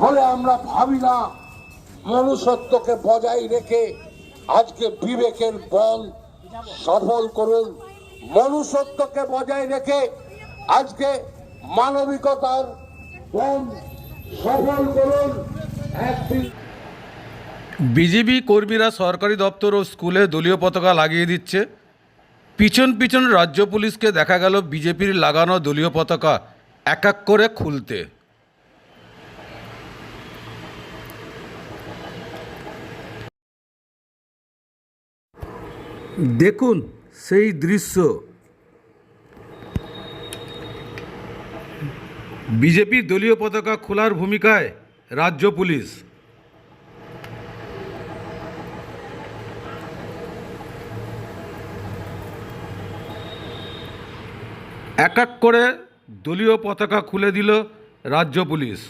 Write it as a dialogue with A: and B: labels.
A: বলে আমরা ভাবি না, মনুষ্যত্বকে বজায় রেখে আজকে বিবেকের বল সফল করুন। মনুষ্যত্বকে বজায় রেখে আজকে মানবিকতার বল সফল করুন।
B: বিজেপি কর্মীরা সরকারি দপ্তর ও স্কুলে দলীয় পতাকা লাগিয়ে দিচ্ছে। পিছন পিছন রাজ্য পুলিশকে দেখা গেল বিজেপির লাগানো দলীয় পতাকা, এক এক করে খুলতে। দেখুন সেই দৃশ্য। বিজেপির দলীয় পতাকা খোলার ভূমিকায় রাজ্য পুলিশ। এক এক করে দলীয় পতাকা খুলে দিল রাজ্য পুলিশ।